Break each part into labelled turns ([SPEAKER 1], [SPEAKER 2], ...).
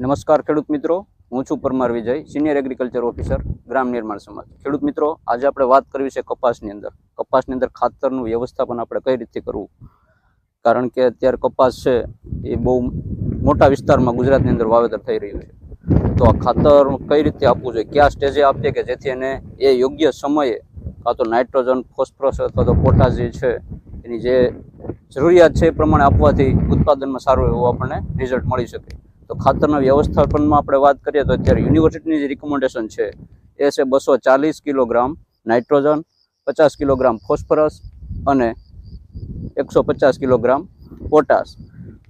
[SPEAKER 1] નમસ્કાર ખેડૂત મિત્રો. હું છું Parmar Vijay senior agriculture officer Gram Nirman Samaj. ખેડૂત મિત્રો, આજે આપણે વાત કરવી છે કપાસની અંદર. કપાસની અંદર ખાતરનું વ્યવસ્થાપન આપણે કઈ રીતે કરવું? કારણ કે અત્યારે કપાસ છે, એ બહુ મોટા વિસ્તારમાં ગુજરાતની અંદર વાવેતર થઈ રહ્યું છે. તો આ ખાતર કઈ રીતે આપવું જોઈએ? કયા સ્ટેજે આપીએ કે જેથી એને એ યોગ્ય સમયે કાં તો નાઇટ્રોજન, ફોસ્ફરસ અથવા તો પોટાશ જે છે, એની જે જરૂરિયાત છે એ પ્રમાણે આપવાથી ઉત્પાદનમાં સારું એવું આપણને રિઝલ્ટ મળી શકે. તો ખાતરના વ્યવસ્થાપનમાં આપણે વાત કરીએ તો અત્યારે યુનિવર્સિટીની જે રિકમેન્ડેશન છે, એ છે બસો ચાલીસ કિલોગ્રામ નાઇટ્રોજન, પચાસ કિલોગ્રામ ફોસ્ફરસ અને એકસો પચાસ કિલોગ્રામ પોટાશ.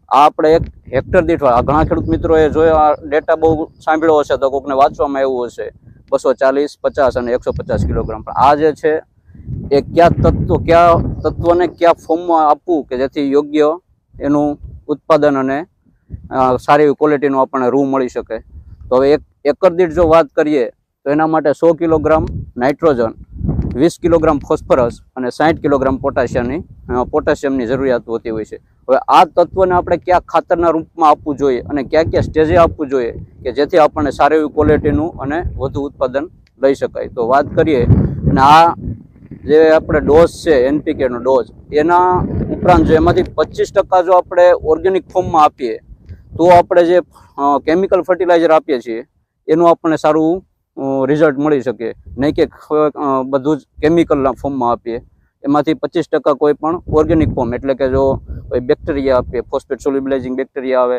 [SPEAKER 1] આ આપણે એક હેક્ટર દીઠ આ ઘણા ખેડૂત મિત્રોએ જોયો, આ ડેટા બહુ સાંભળ્યો હશે તો કોકને વાંચવામાં આવ્યું હશે. બસો ચાલીસ, પચાસ અને એકસો પચાસ કિલોગ્રામ. પણ આ જે છે, એ કયા તત્વ, કયા તત્વને કયા ફોર્મમાં આપવું કે જેથી યોગ્ય એનું ઉત્પાદન અને સારી એવી ક્વોલિટીનો આપણને રૂ મળી શકે. તો હવે એક એકર દીઠ જો વાત કરીએ, તો એના માટે સો કિલોગ્રામ નાઇટ્રોજન, વીસ કિલોગ્રામ ફોસ્ફરસ અને સાઠ કિલોગ્રામ પોટાશિયમની પોટેશિયમની જરૂરિયાત હોતી હોય છે. હવે આ તત્વને આપણે ક્યાં ખાતરના રૂપમાં આપવું જોઈએ અને ક્યાં ક્યાં સ્ટેજે આપવું જોઈએ કે જેથી આપણને સારી એવી ક્વોલિટીનું અને વધુ ઉત્પાદન લઈ શકાય. તો વાત કરીએ, અને આ જે આપણે ડોઝ છે એનપીકેનો ડોઝ, એના ઉપરાંત જો એમાંથી પચીસ ટકા જો આપણે ઓર્ગેનિક ફોર્મમાં આપીએ તો આપણે જે કેમિકલ ફર્ટિલાઇઝર આપીએ છીએ, એનું આપણને સારું રિઝલ્ટ મળી શકે. નહીં કે બધું જ કેમિકલના ફોર્મમાં આપીએ. એમાંથી પચીસ ટકા કોઈ પણ ઓર્ગેનિક ફોર્મ એટલે કે જો કોઈ બેક્ટેરિયા આપીએ ફોસ્ફેટ સોલ્યુબલાઇઝિંગ બેક્ટેરિયા આવે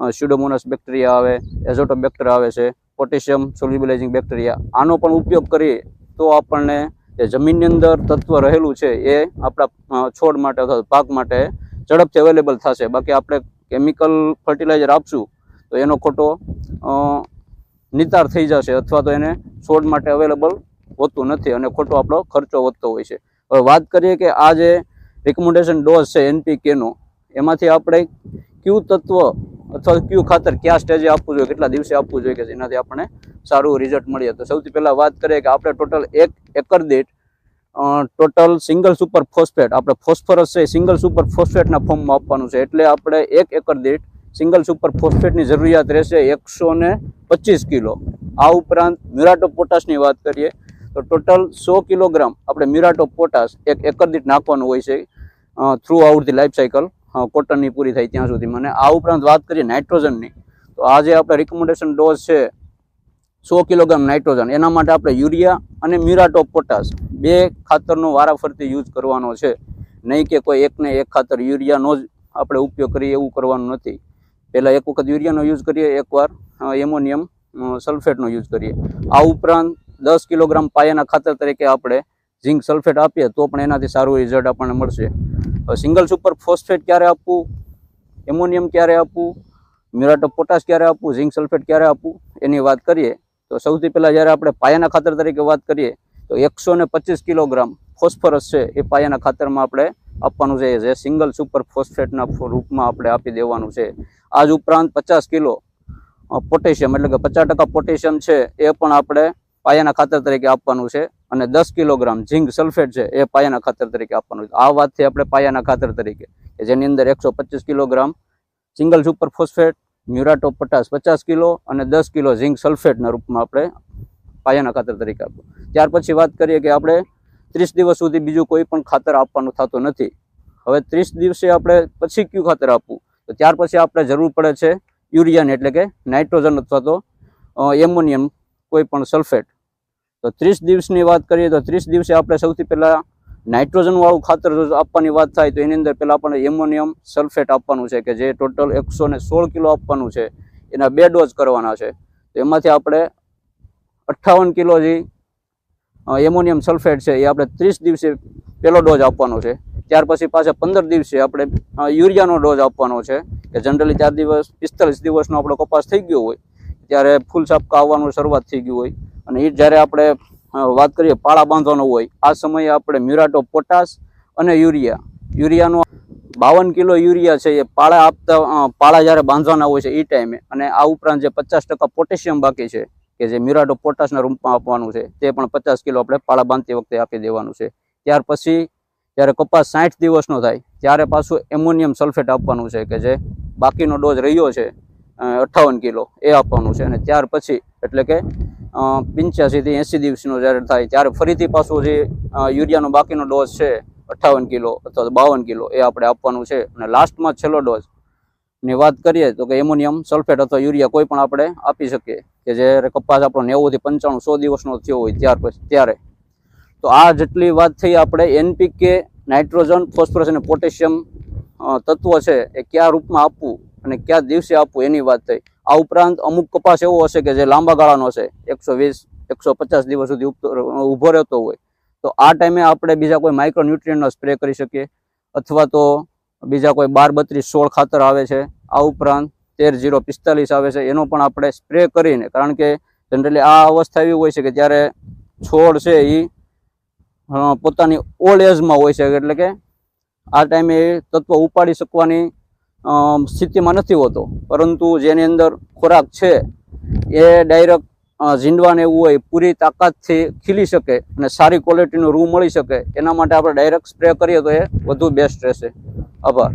[SPEAKER 1] સ્યુડોમોનસ બેક્ટેરિયા આવે એઝોટોબેક્ટર આવે છે પોટેશિયમ સોલ્યુબલાઇઝિંગ બેક્ટેરિયા આનો પણ ઉપયોગ કરીએ, તો આપણને જે જમીનની અંદર તત્વ રહેલું છે, એ આપણા છોડ માટે અથવા પાક માટે ઝડપથી અવેલેબલ થશે. બાકી આપણે કેમિકલ ફર્ટિલાઇઝર આપશું, તો એનો ખોટો નિતાર થઈ જશે અથવા તો એને છોડ માટે અવેલેબલ હોતું નથી અને ખોટો આપણો ખર્ચો વધતો હોય છે. હવે વાત કરીએ કે આ જે રિકમેન્ડેશન ડોઝ છે એનપીકેનો એમાંથી આપણે ક્યુ તત્વ અથવા ક્યુ ખાતર કયા સ્ટેજે આપવું જોઈએ, કેટલા દિવસે આપવું જોઈએ કે જેનાથી આપણને સારું રિઝલ્ટ મળીએ તો સૌથી પહેલાં વાત કરીએ કે આપણે ટોટલ એક એકર દીઠ ટોટલ સિંગલ સુપર ફોસ્ફેટ. આપણે ફોસ્ફરસ છે સિંગલ સુપર ફોસ્ફેટના ફોર્મમાં આપવાનું છે. એટલે આપણે એક એકર દીઠ સિંગલ સુપર ફોસ્ફેટની જરૂરિયાત રહેશે એકસો ને કિલો. આ ઉપરાંત મ્યુરાટો પોટાશની વાત કરીએ, તો ટોટલ સો કિલોગ્રામ આપણે મ્યુરાટો પોટાશ એક એકર દીઠ નાખવાનું હોય છે throughout the life cycle કોટનની પૂરી થાય ત્યાં સુધી. મને આ ઉપરાંત વાત કરીએ નાઇટ્રોજનની, તો આ જે આપણે રિકમેન્ડેશન ડોઝ છે સો કિલોગ્રામ નાઇટ્રોજન. એના માટે આપણે યુરિયા અને મ્યુરાટોપ પોટાશ બે ખાતરનો વારાફરતી યુઝ કરવાનો છે. નહીં કે કોઈ એકને એક ખાતર યુરિયાનો જ આપણે ઉપયોગ કરીએ એવું કરવાનું નથી. પહેલાં એક વખત યુરિયાનો યુઝ કરીએ, એકવાર એમોનિયમ સલ્ફેટનો યુઝ કરીએ. આ ઉપરાંત દસ કિલોગ્રામ પાયાના ખાતર તરીકે આપણે ઝિંક સલ્ફેટ આપીએ તો પણ એનાથી સારું રિઝલ્ટ આપણને મળશે. સિંગલ સુપર ફોસ્ફેટ ક્યારે આપવું? એમોનિયમ ક્યારે આપવું? મ્યુરાટો પોટાશ ક્યારે આપવું? ઝિંક સલ્ફેટ ક્યારે આપવું? એની વાત કરીએ તો સૌથી પહેલાં જ્યારે આપણે પાયાના ખાતર તરીકે વાત કરીએ, તો એકસો પચીસ કિલોગ્રામ ફોસ્ફરસ છે એ પાયાના ખાતરમાં આપણે આપવાનું છે જે સિંગલ સુપર ફોસ્ફેટના રૂપમાં આપણે આપી દેવાનું છે. આ જ ઉપરાંત પચાસ કિલો પોટેશિયમ એટલે કે પચાસ ટકા પોટેશિયમ છે એ પણ આપણે પાયાના ખાતર તરીકે આપવાનું છે અને દસ કિલોગ્રામ ઝીંક સલ્ફેટ છે એ પાયાના ખાતર તરીકે આપવાનું છે. આ વાતથી આપણે પાયાના ખાતર તરીકે જેની અંદર એકસો kilogram single super phosphate muriate potash પચાસ કિલો અને દસ કિલો ઝિંક સલ્ફેટના રૂપમાં આપણે પાયાના ખાતર તરીકે આપવું ત્યાર પછી વાત કરીએ કે આપણે ત્રીસ દિવસ સુધી બીજું કોઈ પણ ખાતર આપવાનું થતું નથી. હવે ત્રીસ દિવસે આપણે પછી કયું ખાતર આપવું? તો ત્યાર પછી આપણે જરૂર પડે છે યુરિયાની, એટલે કે નાઇટ્રોજન અથવા તો એમોનિયમ કોઈ પણ સલ્ફેટ. તો ત્રીસ દિવસની વાત કરીએ તો ત્રીસ દિવસે આપણે સૌથી પહેલાં નાઇટ્રોજનવાળું ખાતર જો આપવાની વાત થાય તો એની અંદર પહેલાં આપણને એમોનિયમ સલ્ફેટ આપવાનું છે કે જે ટોટલ એકસો ને સોળ કિલો આપવાનું છે. એના બે ડોઝ કરવાના છે. તો એમાંથી આપણે અઠ્ઠાવન કિલો જે એમોનિયમ સલ્ફેટ છે એ આપણે ત્રીસ દિવસે પહેલો ડોઝ આપવાનો છે. ત્યાર પછી પાછા પંદર દિવસે આપણે યુરિયાનો ડોઝ આપવાનો છે કે જનરલી ચાર દિવસ, પિસ્તાલીસ દિવસનો આપણો કપાસ થઈ ગયો હોય, ત્યારે ફૂલ સાપકા આવવાનું શરૂઆત થઈ ગયું હોય. અને એ જ્યારે આપણે વાત કરીએ, પાળા બાંધવાનો હોય. આ સમયે આપણે મ્યુરાટો, પોટાશ અને યુરિયા. યુરિયાનો બાવન કિલો યુરિયા છે એ પાળા આપતા પાળા જ્યારે બાંધવાના હોય છે એ ટાઈમે. અને આ ઉપરાંત જે પચાસ પોટેશિયમ બાકી છે, કે જે મ્યુરાટો પોટાશના રૂપમાં આપવાનું છે, તે પણ પચાસ કિલો આપણે પાળા બાંધતી વખતે આપી દેવાનું છે. ત્યાર પછી, જ્યારે કપાસ સાઠ દિવસનો થાય, ત્યારે પાછું એમોનિયમ સલ્ફેટ આપવાનું છે, કે જે બાકીનો ડોઝ રહ્યો છે અઠ્ઠાવન કિલો, એ આપવાનું છે. અને ત્યાર પછી, એટલે કે પંચ્યાસીથી એંસી દિવસનો જ્યારે થાય ત્યારે ફરીથી પાછું જે યુરિયાનો બાકીનો ડોઝ છે અઠ્ઠાવન કિલો અથવા તો બાવન કિલો એ આપણે આપવાનું છે. અને લાસ્ટમાં છેલ્લો ડોઝ. ની વાત કરીએ તો કે એમોનિયમ સલ્ફેટ અથવા યુરિયા કોઈ પણ આપણે આપી શકીએ. કે જ્યારે કપાસ આપણો નેવુંથી પંચાણું, સો દિવસનો થયો હોય ત્યાર પછી, ત્યારે. તો આ જેટલી વાત થઈ આપણે એનપીકે નાઇટ્રોજન, ફોસ્ફરસ અને પોટેશિયમ તત્વો છે એ કયા રૂપમાં આપવું અને કયા દિવસે આપવું એની વાત થઈ. આ ઉપરાંત અમુક કપાસ એવો હશે કે જે લાંબા ગાળાનો છે એકસો વીસ, એકસો પચાસ દિવસ સુધી ઊભો રહેતો હોય. તો આ ટાઈમે આપણે બીજા કોઈ માઇક્રો ન્યુટ્રિયન્ટનો સ્પ્રે કરી શકીએ. અથવા તો બીજા કોઈ બાર બત્રીસ સોળ ખાતર આવે છે, આ ઉપરાંત તેર જીરો પિસ્તાલીસ આવે છે, એનો પણ આપણે સ્પ્રે કરીને, કારણ કે જનરલી આ અવસ્થા એવી હોય છે કે જ્યારે છોડ છે એ પોતાની ઓલ્ડ એજમાં હોય છે, એટલે કે આ ટાઈમે એ તત્વ ઉપાડી શકવાની સ્થિતિમાં નથી હોતો. પરંતુ જેની અંદર ખોરાક છે, એ ડાયરેક્ટ ઝીંડવાને એવું હોય, પૂરી તાકાતથી ખીલી શકે અને સારી ક્વોલિટીનું રૂ મળી શકે, એના માટે આપણે ડાયરેક્ટ સ્પ્રે કરીએ તો એ વધુ બેસ્ટ રહેશે. આભાર.